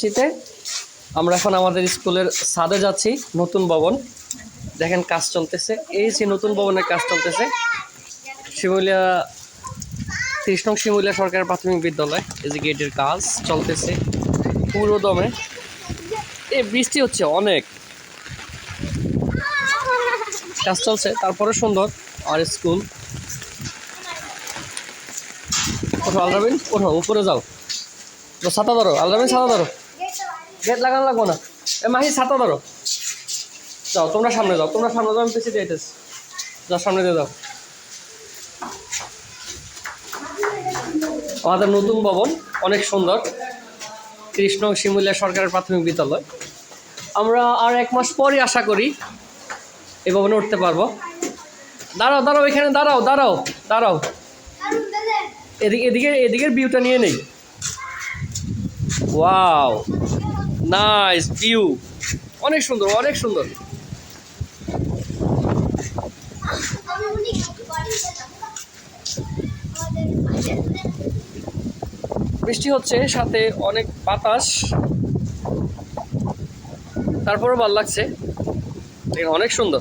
শীতে আমরা এখন আমাদের স্কুলের ছাদে যাচ্ছি, নতুন ভবন। দেখেন কাজ চলতেছে। এই যে নতুন ভবনের কাজ চলতেছে, শিমুলিয়া, তিরিশ নং শিমুলিয়া সরকার প্রাথমিক বিদ্যালয়। এই যে গেটের কাজ চলতেছে পুরো দমে এ, বৃষ্টি হচ্ছে অনেক। কাজ চলছে তারপরে সুন্দর। আর স্কুল। ওঠো, আলরাবিন, ওঠো, উপরে যাও। ছাতা ধরো, আলরাবিন, ছাতা ধরো। গেট লাগানো লাগবো না। এ মাহি, ছাতা ধরো। যাও, তোমরা সামনে যাও, তোমরা সামনে যাও, আমি পিছিয়ে দিয়ে যাও, সামনে দিয়ে যাও। আমাদের নতুন ভবন, অনেক সুন্দর। কৃষ্ণ শিমুলিয়া সরকারের প্রাথমিক বিদ্যালয়। আমরা আর এক মাস পরই আশা করি এই ভবনে উঠতে পারব। দাঁড়াও দাঁড়াও, এখানে দাঁড়াও দাঁড়াও দাঁড়াও। এদিকে এদিকে, এদিকের ভিউটা নিয়ে নেই। ওয়াও নাইস ভিউ অনেক সুন্দর অনেক সুন্দর। বৃষ্টি হচ্ছে, সাথে অনেক বাতাস। তারপরও ভালো লাগছে। অনেক সুন্দর।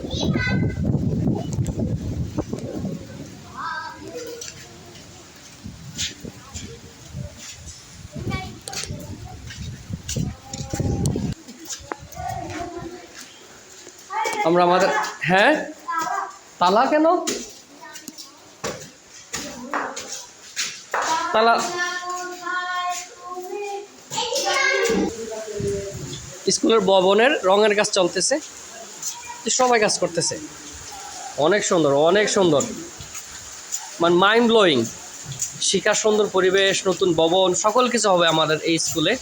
আমরা আমাদের হ্যাঁ? তালা কেন? তালা স্কুলের ভবনের রঙের কাজ চলতেছে। সবাই কাজ করতেছে। অনেক সুন্দর অনেক সুন্দর। মানে মাইন্ড ব্লোয়িং শিক্ষার সুন্দর পরিবেশ, নতুন ভবন, সকল কিছু হবে আমাদের এই স্কুলে।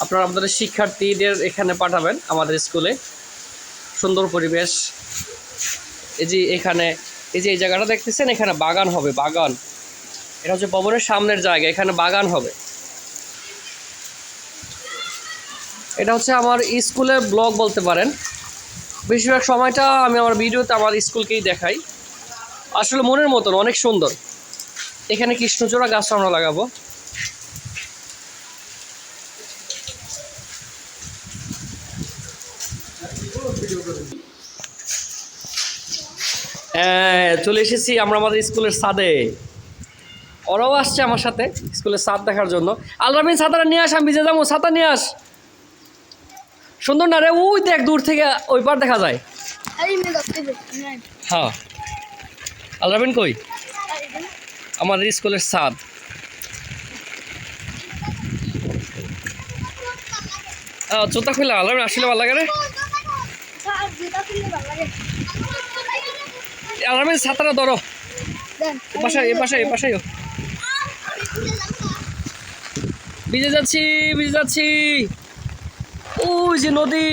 আপনারা আপনাদের শিক্ষার্থীদের এখানে পাঠাবেন আমাদের স্কুলে। সুন্দর পরিবেশ। এই যে এখানে, এই যে এই জায়গাটা দেখতেছেন, এখানে বাগান হবে, বাগান। এটা হচ্ছে ভবনের সামনের জায়গা, এখানে বাগান হবে। এটা হচ্ছে আমার স্কুলের ব্লগ বলতে পারেন। বেশিরভাগ সময়টা আমি আমার ভিডিওতে আমার স্কুলকেই দেখাই। আসলে মনের মতন, অনেক সুন্দর। এখানে কৃষ্ণচূড়া গাছ আমরা লাগাবো। চলে এসেছি আমরা আমাদের স্কুলের ছাদে। ওরাও আসছে আমার সাথে স্কুলের ছাদ দেখার জন্য। আলরামিন ছাতাটা নিয়ে আস আমি ভিজে যাব ছাতা নিয়ে আস। সুন্দর না রে? ওই দেখ দূর থেকে ওই পার দেখা যায়। হ্যাঁ। আলরামিন কই? আমাদের স্কুলের ছাদ। আহ, জুতা খুলে আলরামিন আসলে ভালো লাগে রে। আলরামিন ছাতাটা ধরো। বাসায় বাসায় বাসায় ভিজে যাচ্ছি ভিজে যাচ্ছি। ওই যে নদী।